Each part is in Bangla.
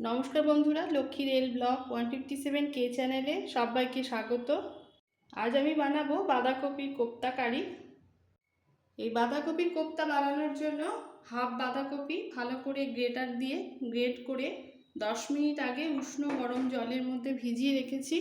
নমস্কার বন্ধুরা, Lakshmi rail block one fifty seven কে চ্যানেলে সবাইকে স্বাগত। আজ আমি বানাবো বাঁধাকপির কোপ্তা কারি। এই বাঁধাকপির কোপ্তা বানানোর জন্য হাফ বাঁধাকপি ভালো করে গ্রেটার দিয়ে গ্রেট করে দশ মিনিট আগে উষ্ণ গরম জলের মধ্যে ভিজিয়ে রেখেছি।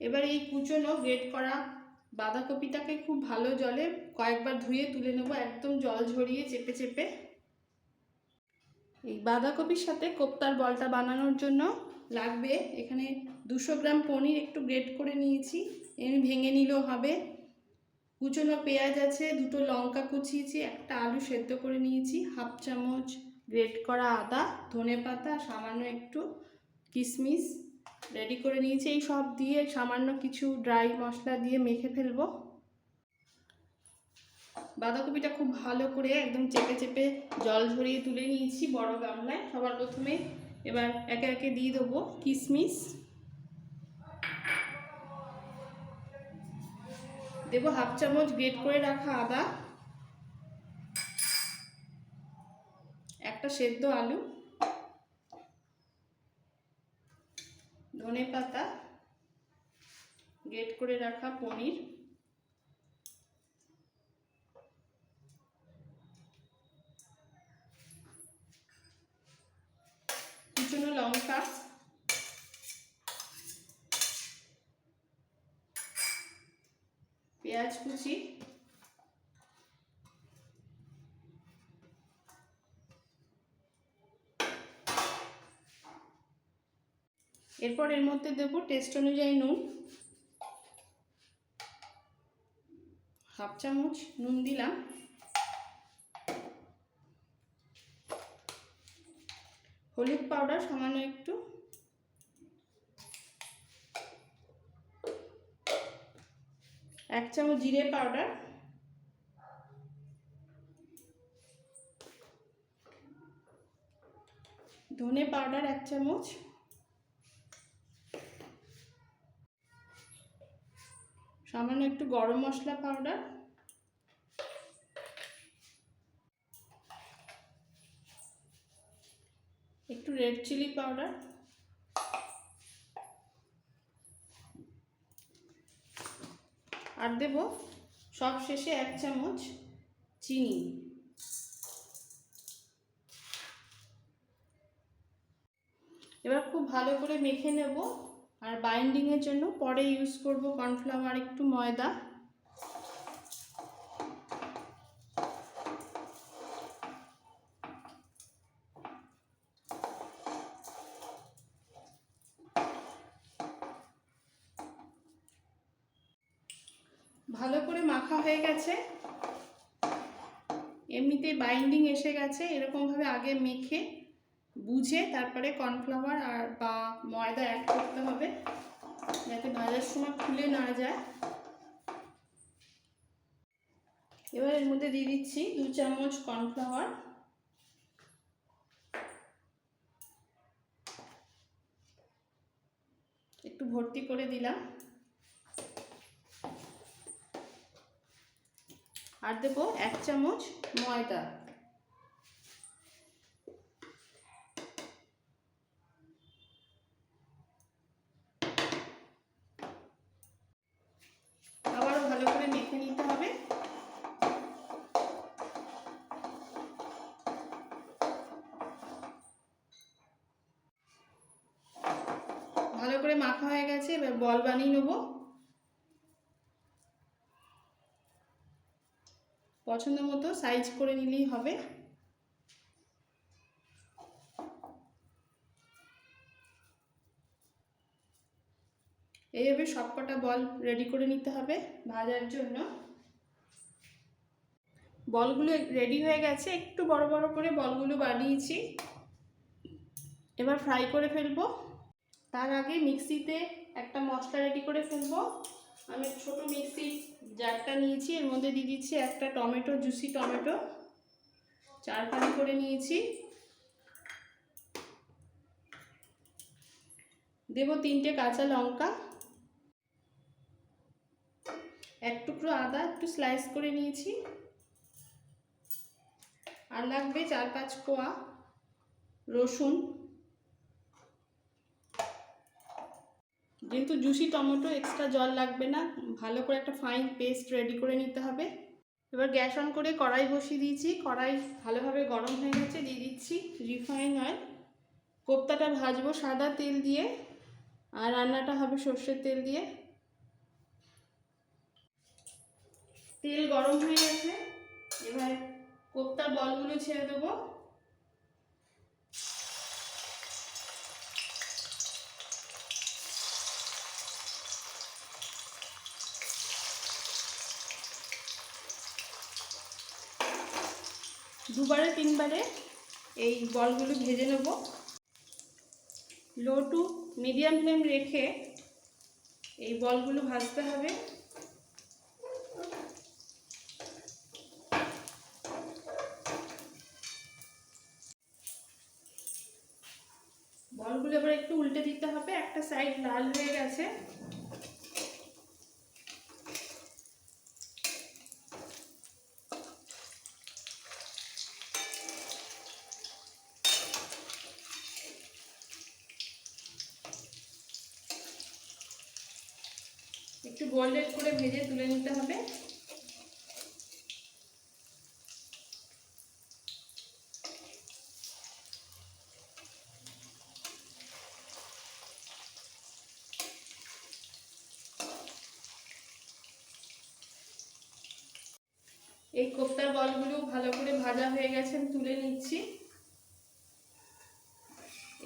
এবার এই কুচনো গ্রেট করা বাঁধাকপিটাকে খুব ভালো জলে কয়েকবার ধুয়ে তুলে নেব, একদম জল ঝরিয়ে চেপে চেপে। এই বাঁধাকপির সাথে কোপ্তার বলটা বানানোর জন্য লাগবে। এখানে দুশো গ্রাম পনির একটু গ্রেট করে নিয়েছি। এমনি ভেঙে নিলেও হবে। কুচনো পেঁয়াজ আছে, দুটো লঙ্কা কুচিয়েছি, একটা আলু সেদ্ধ করে নিয়েছি, হাফ চামচ গ্রেট করা আদা, ধনে পাতা, সামান্য একটু কিশমিশ রেডি করে নিয়েছি। এই সব দিয়ে সামান্য কিছু ড্রাই মশলা দিয়ে মেখে ফেলব। বাঁধাকপিটা খুব ভালো করে একদম চেপে চেপে জল ঝরিয়ে তুলে নিয়েছি বড় গামলায়। সবার প্রথমে এবার একে একে দিয়ে দেবো কিশমিশ। দেবো হাফ চামচ গ্রেট করে রাখা আদা। একটা সেদ্ধ আলু। ধনে পাতা গ্রেট করে রাখা পনির কুচনো লঙ্কা পেঁয়াজ কুচি। এরপর এর মধ্যে দেব টেস্ট অনুযায়ী নুন। হাফ চামচ নুন দিলাম। হলুদ পাউডার সামান্য একটু। এক চামচ জিরে পাউডার। ধনে পাউডার এক চামচ। সামান্য একটু গরম মশলা পাউডার একটু রেড চিলি পাউডার। আর দেব সব শেষে এক চামচ চিনি। এবার খুব ভালো করে মেখে নেব। আর বাইন্ডিংয়ের জন্য পরে ইউজ করব কর্নফ্লাওয়ার, একটু ময়দা। ভালো করে মাখা হয়ে গেছে। এমনিতে বাইন্ডিং এসে গেছে, এরকমভাবে আগে মেখে বুঝে তারপরে কর্নফ্লাওয়ার আর বা ময়দা অ্যাড করতে হবে, যাতে ভাজার সময় খুলে না যায়। এবার এর মধ্যে দিয়ে দিচ্ছি দু চামচ কর্নফ্লাওয়ার একটু ভর্তি করে দিলাম। আর দেবো এক চামচ ময়দা। আবারও ভালো করে মেখে নিতে হবে। ভালো করে মাখা হয়ে গেছে, এবার বল বানিয়ে নেব। পছন্দ মতো সাইজ করে নিলেই হবে। এইভাবে সবকটা বল রেডি করে নিতে হবে ভাজার জন্য। বলগুলো রেডি হয়ে গেছে, একটু বড় বড় করে বলগুলো বানিয়েছি। এবার ফ্রাই করে ফেলব। তার আগে মিক্সিতে একটা মশলা রেডি করে ফেলব। আমি ছোট মিক্সির জারটা নিয়েছি, এর মধ্যে দিয়ে দিচ্ছি একটা টমেটো, জুসি টমেটো। চার পানি করে নিয়েছি। দেব তিনটে কাঁচা লঙ্কা। এক টুকরো আদা একটু স্লাইস করে নিয়েছি। আর লাগবে চার পাঁচ কোয়া রসুন। যেহেতু জুসি টমেটো এক্সট্রা জল লাগবে না, ভালো করে একটা ফাইন পেস্ট রেডি করে নিতে হবে। এবার গ্যাস অন করে কড়াই বসিয়ে দিয়েছি। কড়াই ভালোভাবে গরম হয়ে গেছে, দিয়ে দিচ্ছি রিফাইন অয়েল কোপ্তাটা ভাজবো সাদা তেল দিয়ে, আর রান্নাটা হবে সর্ষের তেল দিয়ে। তেল গরম হয়ে গেছে, এবার কোপ্তার বলগুলো ছেড়ে দেবো। দুবারে, তিনবারে এই বলগুলো ভেজে নেব। লো টু মিডিয়াম ফ্লেম রেখে এই বলগুলো ভাজতে হবে। বলগুলো এবার একটু উল্টে দিতে হবে। একটা সাইড লাল হয়ে গেছে। একটু গোল্ডেন করে ভেজে তুলে নিতে হবে। এই কোফতার বলগুলো ভালো করে ভাজা হয়ে গেছে তুলে নিচ্ছি।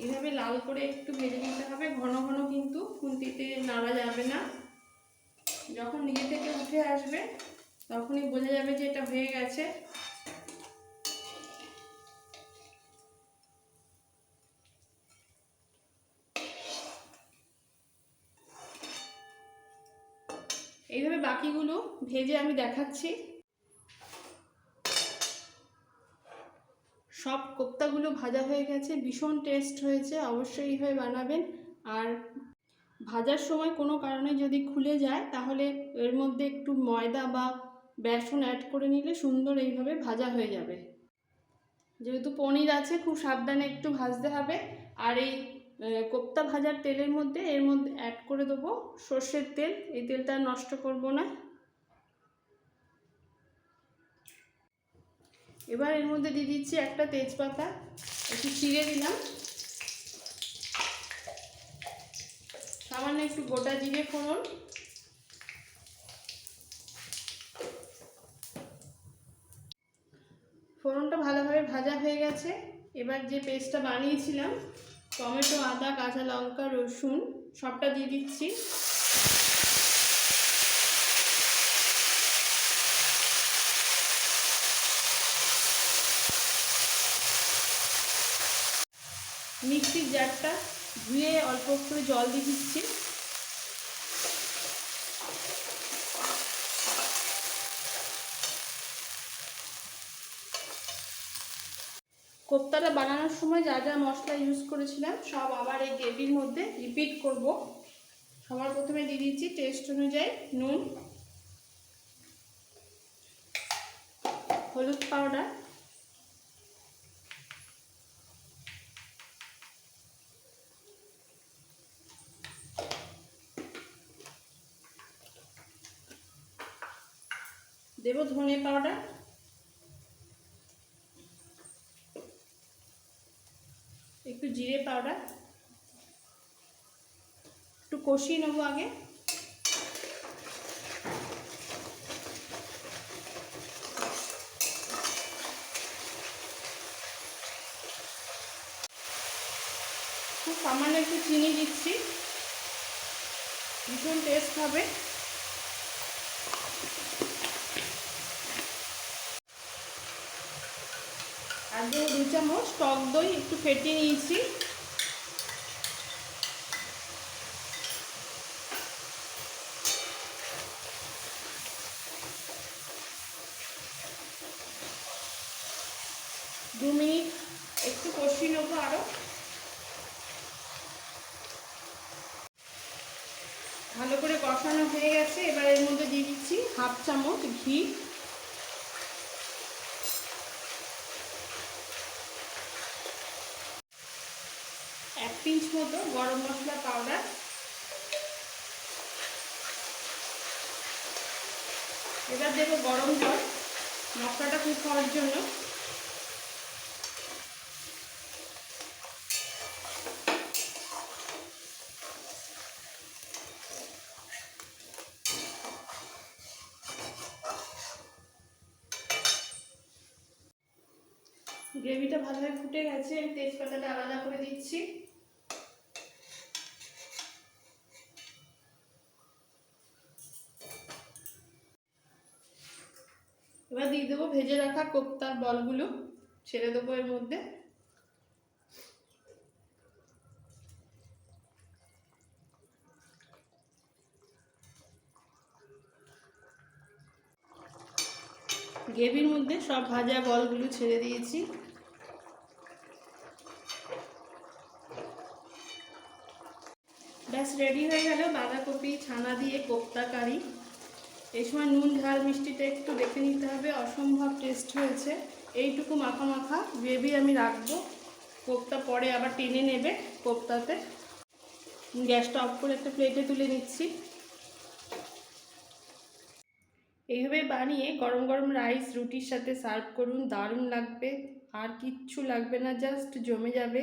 এইভাবে লাল করে একটু ভেজে নিতে হবে, ঘন ঘন কিন্তু খুন্তিতে নাড়া যাবে না। যখন নিজে থেকে উঠে আসবে, তখনই বোঝা যাবে যে এটা হয়ে গেছে। এইভাবে বাকিগুলো ভেজে আমি দেখাচ্ছি। সব কোপ্তাগুলো ভাজা হয়ে গেছে, ভীষণ টেস্ট হয়েছে, অবশ্যই এইভাবে বানাবেন। আর ভাজার সময় কোনো কারণে যদি খুলে যায়, তাহলে এর মধ্যে একটু ময়দা বা বেসন অ্যাড করে নিলে সুন্দর এইভাবে ভাজা হয়ে যাবে। যেহেতু পনির আছে, খুব সাবধানে একটু ভাজতে হবে। আর এই কোপ্তা ভাজার তেলের মধ্যে এর মধ্যে অ্যাড করে দেবো সর্ষের তেল। এই তেলটা নষ্ট করব না। এবার এর মধ্যে দিয়ে দিচ্ছি একটা তেজপাতা। একটু চিড়ে দিলাম। সামান্য একটু গোটা জিরে ফোড়ন। ফোড়নটা ভালোভাবে ভাজা হয়ে গেছে। এবার যে পেস্টটা বানিয়েছিলাম, টমেটো, আদা, কাঁচা লঙ্কা, রসুন, সবটা দিয়ে দিচ্ছি। মিক্সির জারটা ধুয়ে অল্প করে জল দিয়ে দিচ্ছি। কোপ্তাটা বানানোর সময় যা যা মশলা ইউজ করেছিলাম, সব আবার এই গ্রেভির মধ্যে রিপিট করব। সবার প্রথমে দিয়ে দিচ্ছি টেস্ট অনুযায়ী নুন, হলুদ পাউডার দেব ধনে পাউডার একটু জিরে পাউডার একটু কষিয়ে নেব আগে। খুব সামান্য একটু চিনি দিচ্ছি। ভীষণ টেস্ট হবে। আর দু চামচ টক দই একটু ফেটিয়ে নিয়েছি। কষানো হয়ে গেছে। এবার এর মধ্যে দিয়ে দিচ্ছি হাফ চামচ ঘি। এক পিঞ্চ মতো গরম মশলা পাউডার এবার দেবো গরম জল। মশলাটা খুব খাওয়ার জন্য গ্রেভিটা ভালোভাবে ফুটে গেছে, আমি তেজপাতাটা আলাদা করে দিচ্ছি। এবার দিয়ে দেবো ভেজে রাখা কোপ্তার বলগুলো, ছেড়ে দেবো এর মধ্যে। গ্রেভির মধ্যে সব ভাজা বলগুলো ছেড়ে দিয়েছি। ব্যাস রেডি হয়ে গেল বাঁধাকপি, ছানা দিয়ে কোপ্তা কারি। এই সময় নুন, ঝাল, মিষ্টিটা একটু দেখে নিতে হবে, অসম্ভব টেস্ট হয়েছে। এইটুকু মাখা মাখা, গ্রেভি আমি রাখব। কোপ্তা পরে আবার টেনে নেবে কোপ্তাতে। গ্যাসটা অফ করে একটা প্লেটে তুলে নিচ্ছি। এইভাবে বানিয়ে গরম গরম রাইস রুটির সাথে সার্ভ করুন, দারুণ লাগবে। আর কিচ্ছু লাগবে না জাস্ট জমে যাবে।